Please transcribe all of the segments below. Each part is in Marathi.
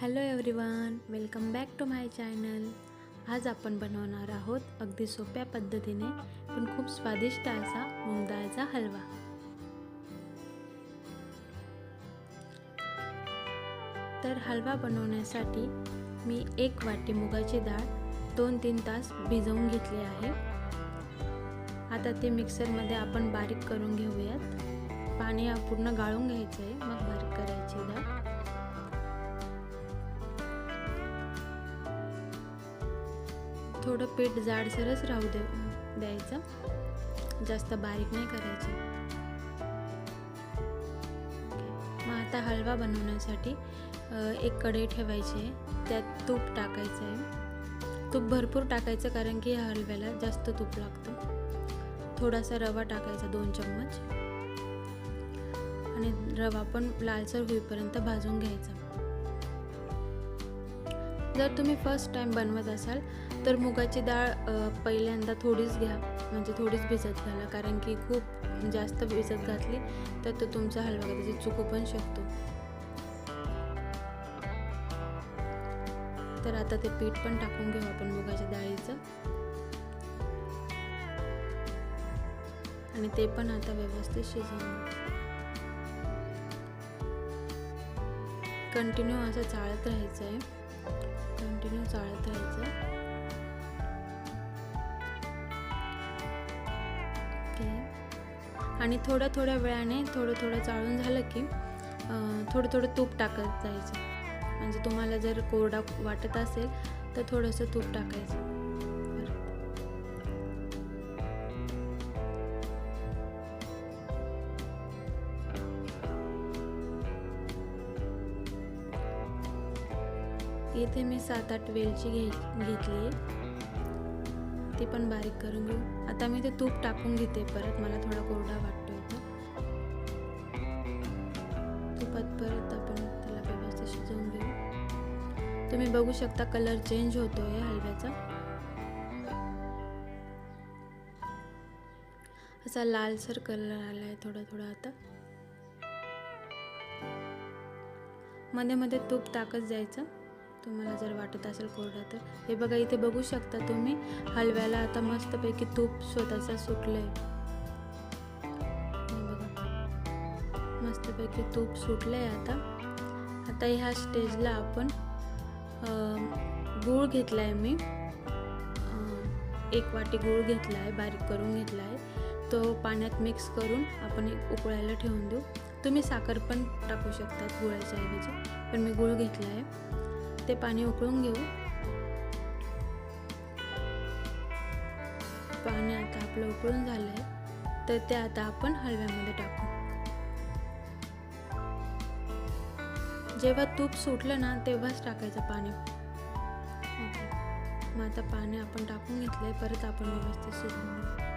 Hello everyone welcome back to my channel. आज आपण बनवणार आहोत अगदी सोप्या पद्धतीने पण खूप स्वादिष्ट असा मुंगडाळचा हलवा. तर हलवा बनवण्यासाठी मी एक वाटी मुगाची डाळ दोन तीन तास भिजवून घेतली आहे. आता ते मिक्सरमध्ये आपण बारीक करून घेऊयात. पाणी पूर्ण गाळून घ्यायचं आहे मग बारीक करायची डाळ. थोडं पीठ जाडसरच राहू दे द्यायचं. जास्त बारीक नाही करायचं. मग आता हलवा बनवण्यासाठी एक कढई ठेवायची आहे. त्यात तूप टाकायचं आहे. तूप भरपूर टाकायचं कारण की ह्या हलव्याला जास्त तूप लागतं. थोडासा रवा टाकायचा दोन चम्मच. आणि रवा पण लालसर होईपर्यंत भाजून घ्यायचा. जर तुम्ही फर्स्ट टाईम बनवत असाल तर मुगाची डाळ पहिल्यांदा थोडीच घ्या. म्हणजे थोडीच भिजत घाला. कारण की खूप जास्त भिजत घातली तर तो तुमचा हलवा कदाचित चुकू पण शकतो. तर आता ते पीठ पण टाकून घेऊ आपण मुगाच्या डाळीचं. आणि ते पण आता व्यवस्थित शिजवून कंटिन्यू असं चाळत राहायचं आहे कंटिन्यू चाळत राहायचं. आणि थोड्या थोड्या वेळाने थोडं थोडं चाळून झालं की थोडं थोडं तूप टाकत जायचं. म्हणजे तुम्हाला जर कोरडा वाटत असेल तर थोडंसं तूप टाकायचं. इथे मी सात आठ वेलची घे घेतली आहे ती पण बारीक करून घेऊ. आता मी ते तूप टाकून घेते परत. मला थोडा कोरडा वाटतो इथं तुपात परत आपण त्याला व्यवस्थित शिजवून घेऊ. तुम्ही बघू शकता कलर चेंज होतो आहे हलव्याचा. असा लालसर कलर आला आहे थोडा थोडा आता. मध्ये मध्ये तूप टाकत जायचं. तुम्हाला जर वाटत असेल कोरडा तर हे बघा इथे बघू शकता तुम्ही. हलव्याला आता मस्तपैकी तूप स्वतःचा सुटलंय. बघा. मस्तपैकी तूप सुटलंय आता. आता ह्या स्टेजला आपण गूळ घेतला आहे मी एक वाटी गूळ घेतला आहे बारीक करून घेतला आहे तो पाण्यात मिक्स करून आपण उकळायला ठेवून देऊ. तुम्ही साखर पण टाकू शकतात गुळाच्या ऐवजी पण मी गूळ घेतला आहे ते पाणी उकळून घेऊ. पाणी आता आपलं उकळून झालंय. तर ते आता आपण हलव्यामध्ये टाकू. जेव्हा तूप सुटलं ना तेव्हाच टाकायचं पाणी. मग आता पाणी आपण टाकून घेतलंय परत आपण व्यवस्थित शिजवून घेऊ.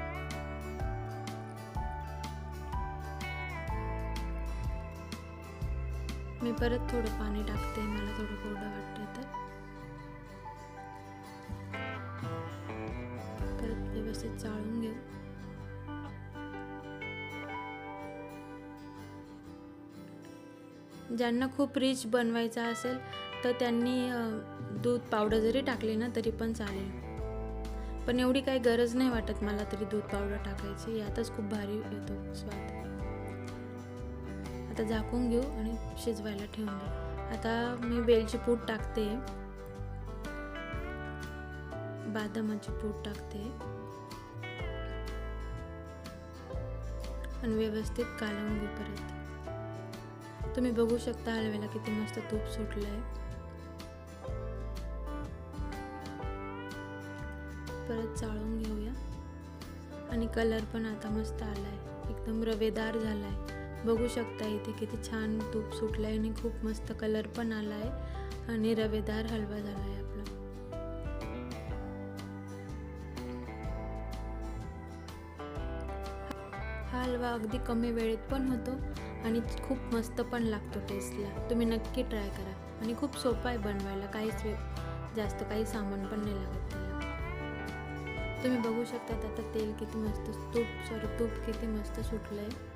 मी परत थोडं पाणी टाकते मला थोडं कोरडं वाटते तर. परत व्यवस्थित चाळून घेऊ. ज्यांना खूप रिच बनवायचा असेल तर त्यांनी दूध पावडर जरी टाकली ना तरी पण चालेल. पण एवढी काही गरज नाही वाटत मला तरी दूध पावडर टाकायची. यातच खूप भारी येतो स्वाद. आता झाकून घेऊ आणि शिजवायला ठेवून देऊ. आता मी वेलची पूड टाकते. बादामाची पूड टाकते. आणि व्यवस्थित कालवून घेऊ परत. तुम्ही बघू शकता हलव्याला किती मस्त तूप सुटलं आहे परत चाळून घेऊया. आणि कलर पण आता मस्त आलाय. एकदम रवेदार झालाय. बघू शकता इथे किती छान तूप सुटलं आहे आणि खूप मस्त कलर पण आला आहे आणि रवेदार हलवा झाला आहे आपला. हा हलवा अगदी कमी वेळेत पण होतो आणि खूप मस्त पण लागतो टेस्टला तुम्ही नक्की ट्राय करा. आणि खूप सोपा आहे बनवायला. काहीच जास्त काही सामान पण नाही लागत त्याला. तुम्ही बघू शकता आता तेल किती मस्त तूप सॉरी तूप किती मस्त सुटलं आहे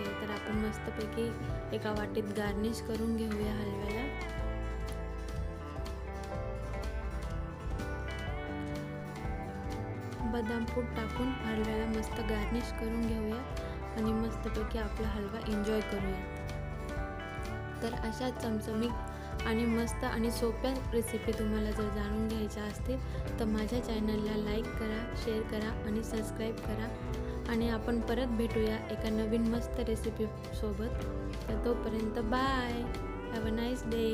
आहे. तर आपण मस्तपैकी एका वाटीत गार्निश करून घेऊया हलव्याला. बदाम फूट टाकून हलव्याला मस्त गार्निश करून घेऊया आणि मस्तपैकी आपला हलवा एन्जॉय करूया. तर अशा चमचमीत आणि मस्त आणि सोप्या रेसिपी तुम्हाला जर जाणून घ्यायच्या असतील तर माझ्या चॅनलला लाईक करा शेअर करा आणि सबस्क्राईब करा. आणि आपण परत भेटूया एका नवीन मस्त रेसिपीसोबत तर तोपर्यंत bye have a nice day